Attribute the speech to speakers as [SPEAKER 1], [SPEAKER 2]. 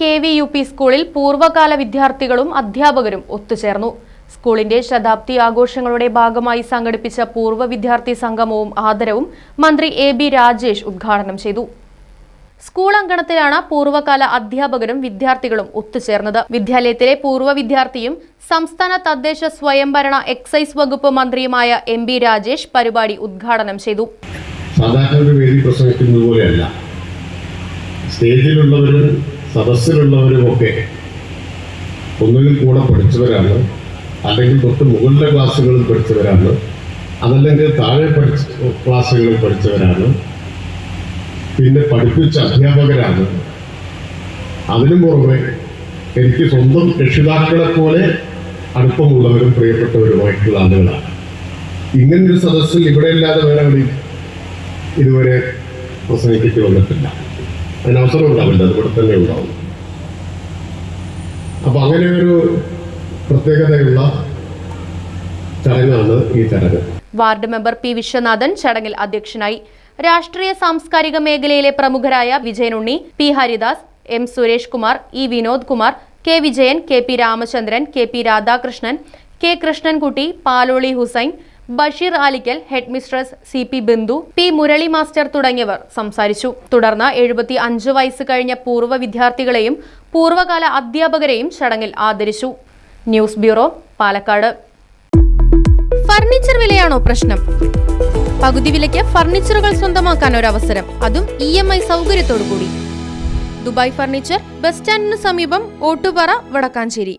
[SPEAKER 1] K V U P സ്കൂളിൽ പൂർവകാല വിദ്യാർത്ഥികളും അധ്യാപകരും ഒത്തുചേർന്നു. സ്കൂളിന്റെ ശതാബ്ദി ആഘോഷങ്ങളുടെ ഭാഗമായി സംഘടിപ്പിച്ച പൂർവ വിദ്യാർത്ഥി സംഗമവും ആദരവും മന്ത്രി എ ബി രാജേഷ് ഉദ്ഘാടനം ചെയ്തു. സ്കൂൾ അങ്കണത്തിലാണ് പൂർവകാല അധ്യാപകരും വിദ്യാർത്ഥികളും ഒത്തുചേർന്നത്. വിദ്യാലയത്തിലെ പൂർവ വിദ്യാർത്ഥിയും സംസ്ഥാന തദ്ദേശ സ്വയംഭരണ എക്സൈസ് വകുപ്പ് മന്ത്രിയുമായ എം ബി രാജേഷ് പരിപാടി ഉദ്ഘാടനം ചെയ്തു.
[SPEAKER 2] സാധാരണ സ്റ്റേജിലുള്ളവരും സദസ്സിലുള്ളവരും ഒക്കെ ഒന്നുകിൽ കൂടെ പഠിച്ചവരാണ് അല്ലെങ്കിൽ തൊട്ട് മുകളിലെ ക്ലാസ്സുകളിൽ പഠിച്ചവരാണ് അതല്ലെങ്കിൽ താഴെ പഠിച്ച ക്ലാസ്സുകളിൽ പഠിച്ചവരാണ് പിന്നെ പഠിപ്പിച്ച അധ്യാപകരാണ്. അതിനു പുറമെ എനിക്ക് സ്വന്തം രക്ഷിതാക്കളെ പോലെ അടുപ്പമുള്ളവരും പ്രിയപ്പെട്ടവരുമായിട്ടുള്ള ആളുകളാണ്. ഇങ്ങനൊരു സദസ്സിൽ ഇവിടെ ഇല്ലാതെ വേറെ ഇതുവരെ പ്രസംഗിക്കേണ്ടി വന്നിട്ടില്ല. അതിന് അവസരം ഉണ്ടാവില്ല അത് ഇവിടെ തന്നെ ഉണ്ടാവും. അപ്പൊ അങ്ങനെ ഒരു പ്രത്യേകതയുള്ള ചടങ്ങാണ് ഈ ചടങ്ങ്.
[SPEAKER 1] വാർഡ് മെമ്പർ പി വിശ്വനാഥൻ ചടങ്ങിൽ അധ്യക്ഷനായി രാഷ്ട്രീയ സാംസ്കാരിക മേഖലയിലെ പ്രമുഖരായ Vijayanunni P Haridas M Suresh Kumar E Vinod Kumar K Vijayan K P Ramachandran K P Radhakrishnan K Krishnankutty Paloli Hussain Basheer Alikkal head mistress C P Bindu P Murali master തുടങ്ങിയവർ സംസാരിച്ചു. തുടർന്ന് എഴുപത്തി അഞ്ച് വയസ്സ് കഴിഞ്ഞ പൂർവ വിദ്യാർത്ഥികളെയും പൂർവകാല അധ്യാപകരെയും ചടങ്ങിൽ ആദരിച്ചു. News bureau Palakkad. ഫർണിച്ചർ വിലയാണോ പ്രശ്നം? പകുതി വിലയ്ക്ക് ഫർണിച്ചറുകൾ സ്വന്തമാക്കാൻ ഒരു അവസരം അതും ഇ എം ഐ സൗകര്യത്തോടു കൂടി ദുബായ് ഫർണിച്ചർ ബസ് സ്റ്റാൻഡിന് സമീപം ഓട്ടുപാറ വടക്കാഞ്ചേരി.